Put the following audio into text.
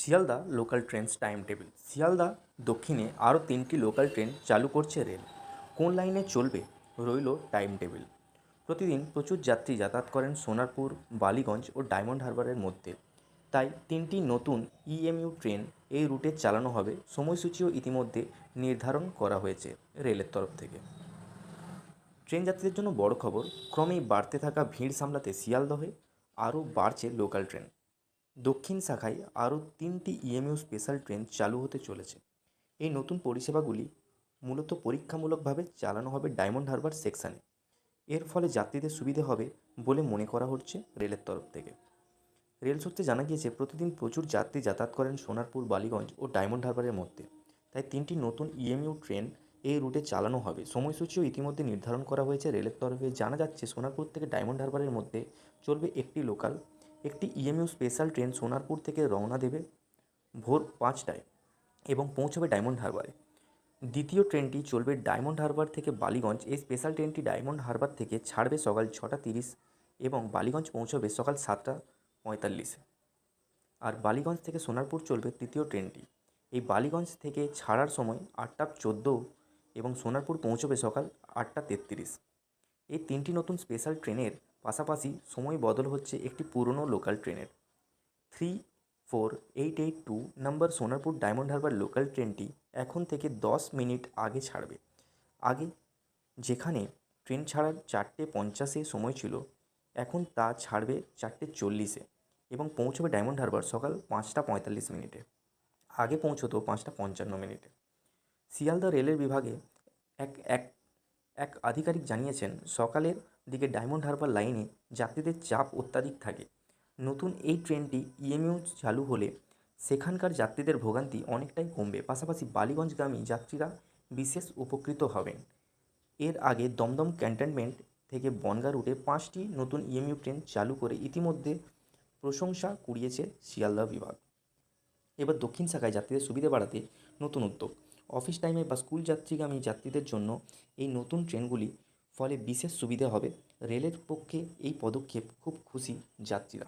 Sealdah local trains time table Sealdah দক্ষিণে আরও তিনটি লোকাল ট্রেন চালু করছে রেল। কোন লাইনে চলবে রইল টাইম টেবিল প্রতিদিন প্রচুর যাত্রী যাতায়াত করেন সোনারপুর, বালিগঞ্জ ও ডায়মন্ড হারবারের মধ্যে। তাই তিনটি নতুন ইএমইউ ট্রেন এই রুটে চালানো হবে। সময়সূচিও ইতিমধ্যে নির্ধারণ করা হয়েছে রেলের তরফ থেকে। ট্রেন যাত্রীদের জন্য বড় খবর, ক্রমেই বাড়তে থাকা ভিড় সামলাতে শিয়ালদহে আরও বাড়ছে লোকাল ট্রেন দক্ষিণ শাখায় আরও তিনটি ইএমইউ স্পেশাল ট্রেন চালু হতে চলেছে। এই নতুন পরিষেবাগুলি মূলত পরীক্ষামূলকভাবে চালানো হবে ডায়মন্ড হারবার সেকশানে এর ফলে যাত্রীদের সুবিধে হবে বলে মনে করা হচ্ছে রেলের তরফ থেকে। রেল সূত্রে জানা গিয়েছে, প্রতিদিন প্রচুর যাত্রী যাতায়াত করেন সোনারপুর, বালিগঞ্জ ও ডায়মন্ড হারবারের মধ্যে। তাই তিনটি নতুন ইএমইউ ট্রেন এই রুটে চালানো হবে। সময়সূচিও ইতিমধ্যে নির্ধারণ করা হয়েছে। রেলের তরফে জানা যাচ্ছে, সোনারপুর থেকে ডায়মন্ড হারবারের মধ্যে চলবে একটি লোকাল একটি ইএমইউ স্পেশাল ট্রেন সোনারপুর থেকে রওনা দেবে ভোর পাঁচটায় এবং পৌঁছবে ডায়মন্ড হারবারে দ্বিতীয় ট্রেনটি চলবে ডায়মন্ড হারবার থেকে বালিগঞ্জ। এই স্পেশাল ট্রেনটি ডায়মন্ড হারবার থেকে ছাড়বে সকাল ছটা তিরিশ এবং বালিগঞ্জ পৌঁছবে সকাল সাতটা পঁয়তাল্লিশে আর বালিগঞ্জ থেকে সোনারপুর চলবে তৃতীয় ট্রেনটি এই বালিগঞ্জ থেকে ছাড়ার সময় আটটা চোদ্দ এবং সোনারপুর পৌঁছবে সকাল আটটা তেত্রিশ। এই তিনটি নতুন স্পেশাল ট্রেনের পাশাপাশি সময় বদল হচ্ছে একটি পুরনো লোকাল ট্রেনের three four eight eight two number Sonarpur Diamond Harbour local ট্রেনটি এখন থেকে দশ মিনিট আগে ছাড়বে। আগে যেখানে ট্রেন ছাড়ার চারটে পঞ্চাশে সময় ছিল, এখন তা ছাড়বে চারটে চল্লিশে এবং পৌঁছবে ডায়মন্ড হারবার সকাল পাঁচটা পঁয়তাল্লিশ মিনিটে। আগে পৌঁছতো পাঁচটা পঞ্চান্ন মিনিটে। শিয়ালদা রেলের বিভাগে এক এক এক আধিকারিক জানিয়েছেন, সকালের দিকে ডায়মন্ড হারবার লাইনে যাত্রীদের চাপ অত্যাধিক থাকে। নতুন এই ট্রেনটি ইএমইউ চালু হলে সেখানকার যাত্রীদের ভোগান্তি অনেকটাই কমবে। পাশাপাশি বালিগঞ্জগামী যাত্রীরা বিশেষ উপকৃত হবেন। এর আগে দমদম ক্যান্টনমেন্ট থেকে বনগা রুটে পাঁচটি নতুন ইএমইউ ট্রেন চালু করে ইতিমধ্যে প্রশংসা কুড়িয়েছে শিয়ালদা বিভাগ। এবার দক্ষিণ শাখায় যাত্রীদের সুবিধা বাড়াতে নতুন উদ্যোগ। অফিস টাইমে বা স্কুল যাত্রীগামী যাত্রীদের জন্য এই নতুন ট্রেনগুলি ফলে বিশেষ সুবিধা হবে। রেলের পক্ষে এই পদক্ষেপ খুব খুশি যাত্রীরা।